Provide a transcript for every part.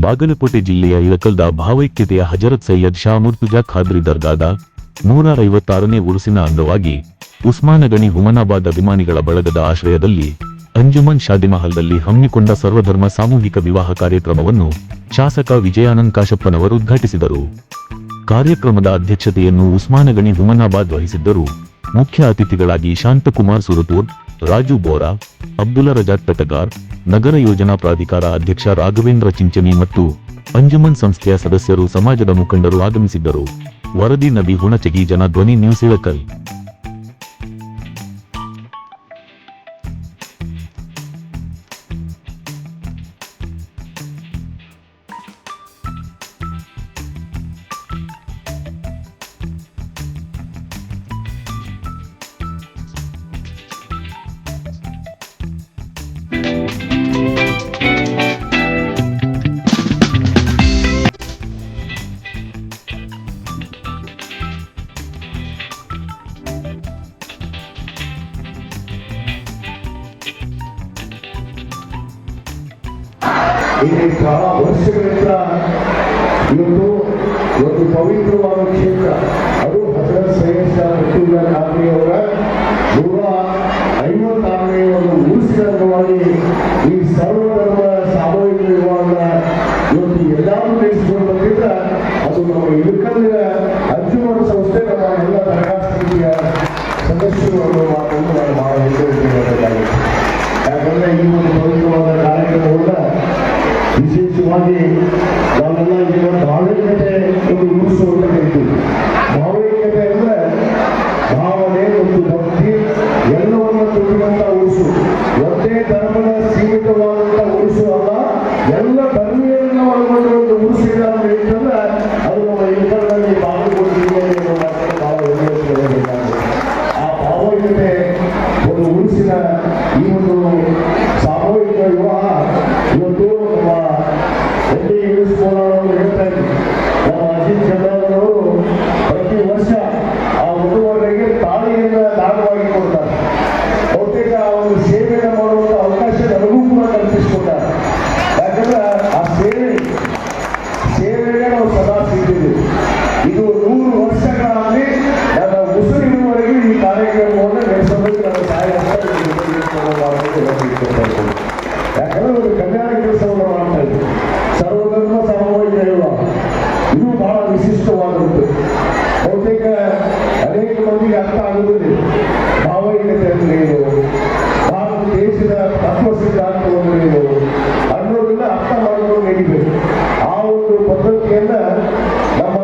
ಬಾಗಲಕೋಟೆ ಜಿಲ್ಲೆಯ ಇಳಕಲ್ದ ಭಾವೈಕ್ಯತೆಯ ಹಜರತ್ ಸೈಯದ್ ಶಾ ಮುರ್ತುಜಾ ಖಾದ್ರಿ ದರ್ಗಾದ ನೂರ ಐವತ್ತಾರನೇ ಉರುಸಿನ ಅಂಗವಾಗಿ ಉಸ್ಮಾನಗಣಿ ಹುಮನಾಬಾದ್ ಅಭಿಮಾನಿಗಳ ಬಳಗದ ಆಶ್ರಯದಲ್ಲಿ ಅಂಜುಮನ್ ಶಾದಿಮಹಲ್ದಲ್ಲಿ ಹಮ್ಮಿಕೊಂಡ ಸರ್ವಧರ್ಮ ಸಾಮೂಹಿಕ ವಿವಾಹ ಕಾರ್ಯಕ್ರಮವನ್ನು ಶಾಸಕ ವಿಜಯಾನಂದ್ ಕಾಶಪ್ಪನವರು ಉದ್ಘಾಟಿಸಿದರು. ಕಾರ್ಯಕ್ರಮದ ಅಧ್ಯಕ್ಷತೆಯನ್ನು ಉಸ್ಮಾನಗಣಿ ಹುಮನಾಬಾದ್ ವಹಿಸಿದ್ದರು. ಮುಖ್ಯ ಅತಿಥಿಗಳಾಗಿ ಶಾಂತಕುಮಾರ್ ಸುರತೂರ್ ರಾಜು ಬೋರಾ ಅಬ್ದುಲ್ಲಾ ರಜಾತ್ ಪೆಟಗಾರ್ ನಗರ ಯೋಜನಾ ಪ್ರಾಧಿಕಾರ ಅಧ್ಯಕ್ಷ ರಾಘವೇಂದ್ರ ಚಿಂಚನಿ ಮತ್ತು ಅಂಜುಮನ್ ಸಂಸ್ಥೆಯ ಸದಸ್ಯರು ಸಮಾಜದ ಮುಖಂಡರು ಆಗಮಿಸಿದ್ದರು. ವರದಿ ನಬಿ ಹುಣಚಗಿ ಜನ ಧ್ವನಿ ನ್ಯೂಸ್ ಇಳಕಲ್. ಇಲ್ಲಿ ಬಹಳ ವರ್ಷಗಳಿಂದ ಇವತ್ತು ಒಂದು ಪವಿತ್ರವಾದ ಕ್ಷೇತ್ರ. ಅದು ಹಜರತ್ ಸೈಯದ್ ಶಾ ಮುತ್ತುಲ್ಲಾ ಖಾದ್ರಿ ಅವರ ನೂರ ಐವತ್ತಾರನೇ ಒಂದು ಉರುಸಿನ ಅಂಗವಾಗಿ ಈ ಸರ್ವಧರ್ಮ ಸಾಮೂಹಿಕ ವಿವಾಹದ ಇವತ್ತು ಎಲ್ಲರೂ ನಡೆಸಿಕೊಂಡು ಅದು ನಮ್ಮ ಇಳಕಲ್ಲಿನ ಅರ್ಜುನ ಸಂಸ್ಥೆ ನಮ್ಮ ಎಲ್ಲ ದರ್ಗಾ ಸಮಿತಿಯ ಸದಸ್ಯರು ಅನ್ನೋ ಮಾತನ್ನು ನಾನು ಬಹಳ ಹೆಸರು ಯಾಕಂದ್ರೆ ಈ ಒಂದು వాళ్ళకి వాళ్ళ దాడి కంటే ఇంకొక యూస్ ఉంటుంది ಸೇವೆಗೆ ನಾವು ಸದಾ ಸಿಗ್ತೀವಿ ಇದು ನೂರು ವರ್ಷಗಳಲ್ಲಿ ನನ್ನ ಉಸಿರಿನವರೆಗೆ ಈ ಕಾರ್ಯಕ್ರಮವನ್ನು ನಡೆಸೋದಕ್ಕೆ ನನ್ನ ಸಹಾಯ ಯಾಕಂದ್ರೆ ಒಂದು ಕಲ್ಯಾಣ ಕೆಲಸವನ್ನು ಮಾಡ್ತಾ ಇದ್ದೀವಿ ಸರ್ವಧರ್ಮ ಸಾಮೂಹಿಕ ವಿವಾಹ ಇದು ಬಹಳ ವಿಶಿಷ್ಟವಾದದ್ದು ಬಹುತೇಕ ಅನೇಕ ಮಂದಿಗೆ ಅರ್ಥ ಆಗುವುದಿಲ್ಲ ಭಾವೈಕ್ಯತೆ ಅಂದ್ರೆ ಏನು ಭಾರತ ದೇಶದ ತತ್ವ ಸಿದ್ಧಾಂತವನ್ನು ಏನು ಅನ್ನೋದನ್ನ ಅರ್ಥ ಮಾಡಿಕೊಂಡು ನಡೀಬೇಕು ಆ ಒಂದು ಪದ್ಧತಿಯನ್ನ ನಮ್ಮ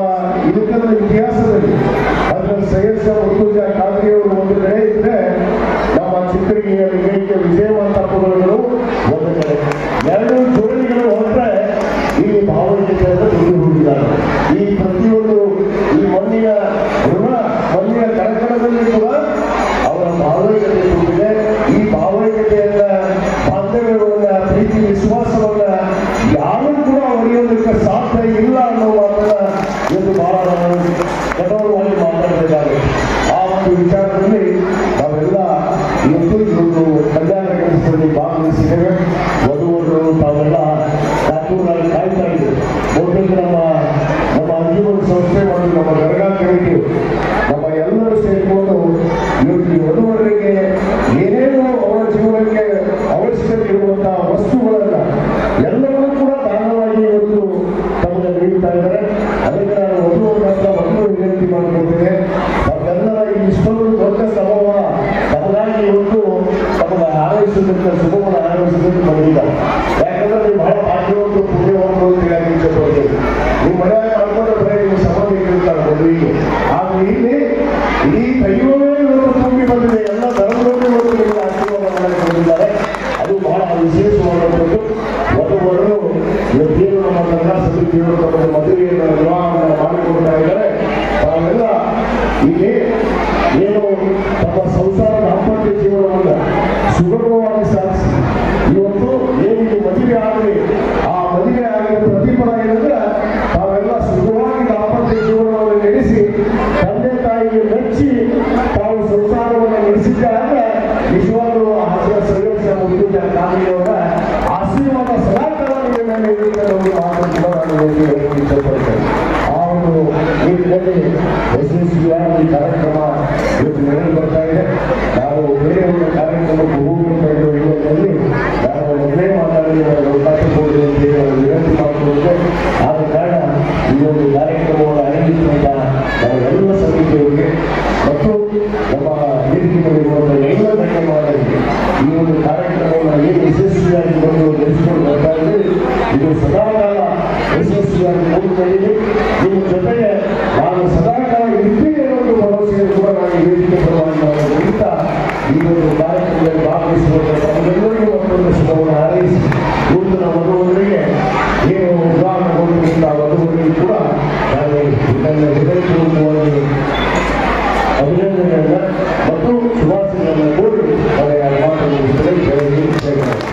ಇದಕ್ಕದ ಇತಿಹಾಸದಲ್ಲಿ ಅದರ ಸೈಯದ್ ಶಾ ಮುರ್ತುಜಾ ಖಾದ್ರಿ ಅವರು ಒಂದು ಬಹಳ ವಿಶೇಷವಾದದ್ದು ವಧುವರು ಇವತ್ತೇನು ನಮ್ಮ ಕನ್ನಡ ಸಮಿತಿಯವರು ತಮ್ಮ ಮದುವೆಯನ್ನು ವಿವಾಹವನ್ನು ತಾವೆಲ್ಲ ಇಲ್ಲಿ ಏನು ತಮ್ಮ ಸಂಸಾರ ದಾಂಪತ್ಯ ಜೀವನವನ್ನು ಸುಗಮವಾಗಿ ಸಾಧಿಸಿ. ಇವತ್ತು ಏನಿಗೆ ಮದುವೆ ಆಗಲಿ, ಆ ಮದುವೆ ಆಗಿದ ಪ್ರತಿಫಲ ಏನಂದ್ರೆ ತಾವೆಲ್ಲ ಸುಗಮವಾಗಿ ದಾಂಪತ್ಯ ಜೀವನವನ್ನು ನಡೆಸಿ, ತಂದೆ ತಾಯಿಗೆ ಮೆಚ್ಚಿ ತಾವು ಸಂಸಾರವನ್ನು ನಡೆಸಿದ್ದಾರೆ ನಿಜವಾಗ್ಲೂ ಆ ಹಸಿರ ಸಂಘರ್ಷ ಮುಗಿದ ಕಾಮಿಯವರ ಆ ಒಂದು ಕಾರ್ಯಕ್ರಮ ನಡೆದು ಬರ್ತಾ ಇದೆ. ನಾವು ಬೇರೆ ಒಂದು ಕಾರ್ಯಕ್ರಮಕ್ಕೆ ಹೋಗುವಂತಹ ಹಿನ್ನೆಲೆಯಲ್ಲಿ ನಾನು ಮೊದಲೇ ಮಾತಾಡಲು ಅವಕಾಶ ಕೊಡಿ ಅಂತ ಹೇಳಿ ವಿನಂತಿ ಮಾಡಿಕೊಂಡು ಆದ ಕಾರಣ ಈ ಒಂದು ಕಾರ್ಯಕ್ರಮವನ್ನು ಆಯೋಜಿಸಿದಂತಹ ನಾವೆಲ್ಲ ಮತ್ತು ನಮ್ಮ ನೀತಿಗಳಿಗೆ